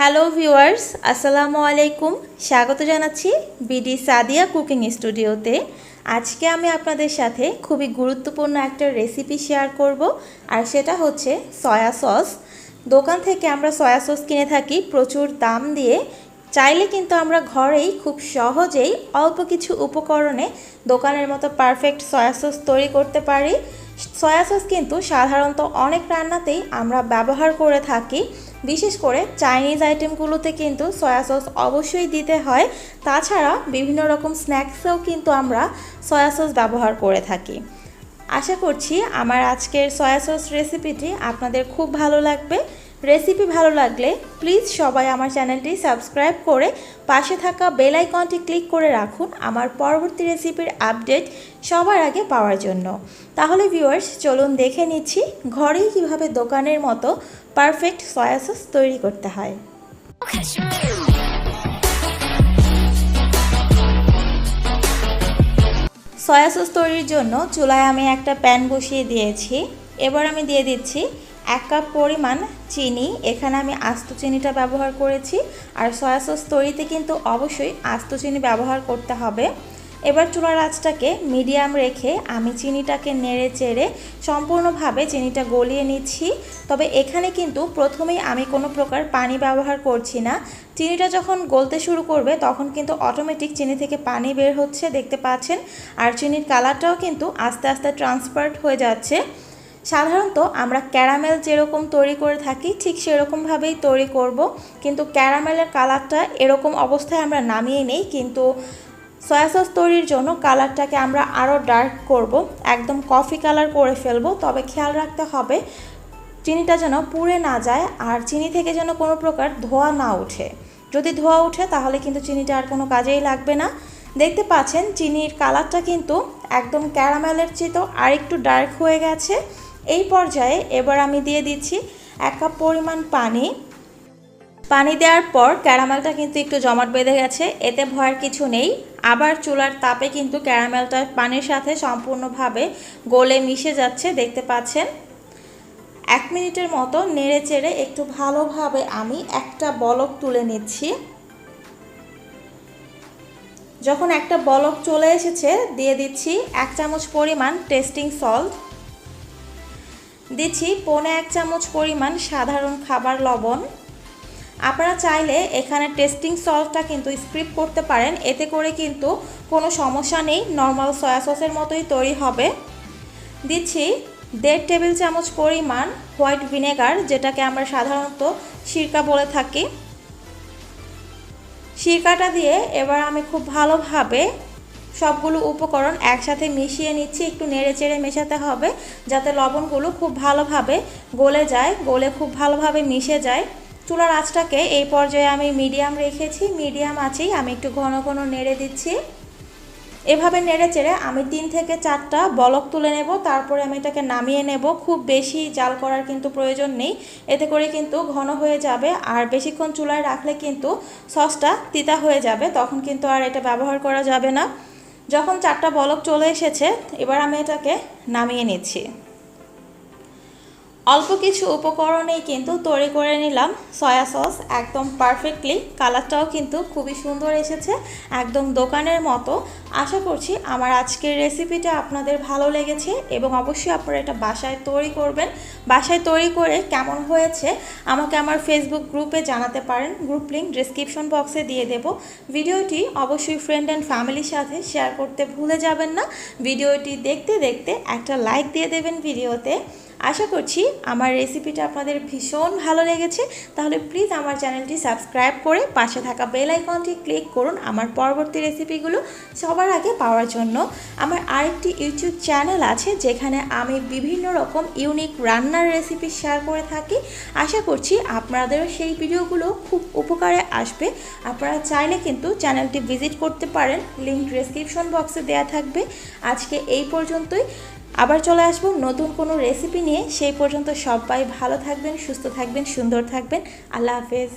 Hello viewers আসসালামু আলাইকুম। স্বাগত জানাচ্ছি বিডি সাদিয়া কুকিং স্টুডিওতে। আজকে আমি আপনাদের সাথে খুবই গুরুত্বপূর্ণ একটা রেসিপি শেয়ার করব, আর সেটা হচ্ছে সয়া সস দোকান থেকে আমরা সয়া সস কিনে থাকি, প্রচুর দাম দিয়ে। চাইলে কিন্তু আমরা ঘরেই খুব সহজেই অল্প কিছু উপকরণে দোকানের মতো পারফেক্ট সয়া সস তৈরি করতে পারি। সয়া সস কিন্তু সাধারণত অনেক রান্নাতেই আমরা ব্যবহার করে থাকি। বিশেষ করে চাইনিজ আইটেমগুলোতে কিন্তু সয়া সস অবশ্যই দিতে হয়। তাছাড়া বিভিন্ন রকম স্ন্যাক্সেও কিন্তু আমরা সয়া সস ব্যবহার করে থাকি। আশা করছি আমার আজকের সয়া সস রেসিপিটি আপনাদের খুব ভালো লাগবে। রেসিপি ভালো লাগলে প্লিজ সবাই আমার চ্যানেলটি সাবস্ক্রাইব করে পাশে থাকা বেল আইকনটি ক্লিক করে রাখুন আমার পরবর্তী রেসিপির আপডেট সবার আগে পাওয়ার জন্য। তাহলে ভিউয়ার্স, চলুন দেখে নিচ্ছি ঘরেই কীভাবে দোকানের মতো পারফেক্ট সয়া সস তৈরি করতে হয়। সয়া সস তৈরির জন্য চুলায় আমি একটা প্যান বসিয়ে দিয়েছি। এবার আমি দিয়ে দিচ্ছি এক কাপ পরিমাণ চিনি। এখানে আমি আস্ত চিনিটা ব্যবহার করেছি। আর সয়া সস তৈরিতে কিন্তু অবশ্যই আস্ত চিনি ব্যবহার করতে হবে। এবার চুলার আঁচটাকে মিডিয়াম রেখে আমি চিনিটাকে নেড়ে চেড়ে সম্পূর্ণভাবে চিনিটা গলিয়ে নিচ্ছি। তবে এখানে কিন্তু প্রথমেই আমি কোনো প্রকার পানি ব্যবহার করছি না। চিনিটা যখন গলতে শুরু করবে, তখন কিন্তু অটোমেটিক চিনি থেকে পানি বের হচ্ছে, দেখতে পাচ্ছেন। আর চিনির কালারটাও কিন্তু আস্তে আস্তে ট্রান্সপার্ট হয়ে যাচ্ছে। সাধারণত আমরা ক্যারামেল যেরকম তৈরি করে থাকি, ঠিক সেরকমভাবেই তৈরি করব। কিন্তু ক্যারামেলের কালারটা এরকম অবস্থায় আমরা নামিয়ে নেই, কিন্তু সয়া সস তৈরির জন্য কালারটাকে আমরা আরও ডার্ক করব। একদম কফি কালার করে ফেলব, তবে খেয়াল রাখতে হবে চিনিটা যেন পুড়ে না যায় আর চিনি থেকে যেন কোনো প্রকার ধোয়া না ওঠে। যদি ধোয়া ওঠে তাহলে কিন্তু চিনিটা আর কোনো কাজেই লাগবে না। দেখতে পাচ্ছেন, চিনির কালারটা কিন্তু একদম ক্যারামেলের চেয়েও আর একটু ডার্ক হয়ে গেছে। এই পর্যায়ে এবার আমি দিয়ে দিচ্ছি এক কাপ পরিমাণ পানি। পানি দেওয়ার পর ক্যারামেলটা কিন্তু একটু জমাট বেঁধে গেছে, এতে ভয়ের কিছু নেই। আবার চুলার তাপে কিন্তু ক্যারামেলটা পানির সাথে সম্পূর্ণভাবে গলে মিশে যাচ্ছে, দেখতে পাচ্ছেন। এক মিনিটের মতো নেড়ে চেড়ে একটু ভালোভাবে আমি একটা বলক তুলে নিচ্ছি। যখন একটা বলক চলে এসেছে, দিয়ে দিচ্ছি এক চামচ পরিমাণ টেস্টিং সল্ট। দিচ্ছি পৌনে এক চামচ পরিমাণ সাধারণ খাবার লবণ। আপনারা চাইলে এখানে টেস্টিং সল্টটা কিন্তু স্ক্রিপ করতে পারেন, এতে করে কিন্তু কোনো সমস্যা নেই, নর্মাল সয়া সসের মতোই তৈরি হবে। দিচ্ছি দেড় টেবিল চামচ পরিমাণ হোয়াইট ভিনেগার, যেটাকে আমরা সাধারণত সিরকা বলে থাকি। সিরকাটা দিয়ে এবার আমি খুব ভালোভাবে সবগুলো উপকরণ একসাথে মিশিয়ে নিচ্ছি, একটু নেড়ে চেড়ে মেশাতে হবে যাতে লবণগুলো খুব ভালোভাবে গলে যায়, গলে খুব ভালোভাবে মিশে যায়। চুলার আঁচটাকে এই পর্যায়ে আমি মিডিয়াম রেখেছি, মিডিয়াম আছেই আমি একটু ঘন ঘন নেড়ে দিচ্ছি। এভাবে নেড়ে চেড়ে আমি তিন থেকে চারটা বলক তুলে নেব, তারপরে আমি এটাকে নামিয়ে নেব। খুব বেশি জাল করার কিন্তু প্রয়োজন নেই, এতে করে কিন্তু ঘন হয়ে যাবে আর বেশিক্ষণ চুলায় রাখলে কিন্তু সসটা তিতা হয়ে যাবে, তখন কিন্তু আর এটা ব্যবহার করা যাবে না। যখন চারটা বলক চলে এসেছে এবার আমি এটাকে নামিয়ে নিচ্ছি। অল্প কিছু উপকরণেই কিন্তু তৈরি করে নিলাম। সয়া সস একদম পারফেক্টলি কালারটাও কিন্তু খুবই সুন্দর এসেছে, একদম দোকানের মতো। আশা করছি আমার আজকের রেসিপিটা আপনাদের ভালো লেগেছে এবং অবশ্যই আপনারা এটা বাসায় তৈরি করবেন। বাসায় তৈরি করে কেমন হয়েছে আমাকে আমার ফেসবুক গ্রুপে জানাতে পারেন। গ্রুপ লিঙ্ক ডিসক্রিপশন বক্সে দিয়ে দেব। ভিডিওটি অবশ্যই ফ্রেন্ড অ্যান্ড ফ্যামিলির সাথে শেয়ার করতে ভুলে যাবেন না। ভিডিওটি দেখতে দেখতে একটা লাইক দিয়ে দেবেন ভিডিওতে। আশা করছি আমার রেসিপিটা আপনাদের ভীষণ ভালো লেগেছে। তাহলে প্লিজ আমার চ্যানেলটি সাবস্ক্রাইব করে পাশে থাকা বেল আইকনটি ক্লিক করুন আমার পরবর্তী রেসিপিগুলো সবার আগে পাওয়ার জন্য। আমার আরেকটি ইউটিউব চ্যানেল আছে যেখানে আমি বিভিন্ন রকম ইউনিক রান্নার রেসিপি শেয়ার করে থাকি। আশা করছি আপনাদেরও সেই ভিডিওগুলো খুব উপকারে আসবে। আপনারা চাইলে কিন্তু চ্যানেলটি ভিজিট করতে পারেন লিঙ্ক ডিসক্রিপশন বক্সে দেওয়া থাকবে। আজকে এই পর্যন্তই। আবার চলে আসব নতুন কোনো রেসিপি নিয়ে সেই পর্যন্ত সবাই ভালো থাকবেন সুস্থ থাকবেন সুন্দর থাকবেন। আল্লাহ হাফেজ।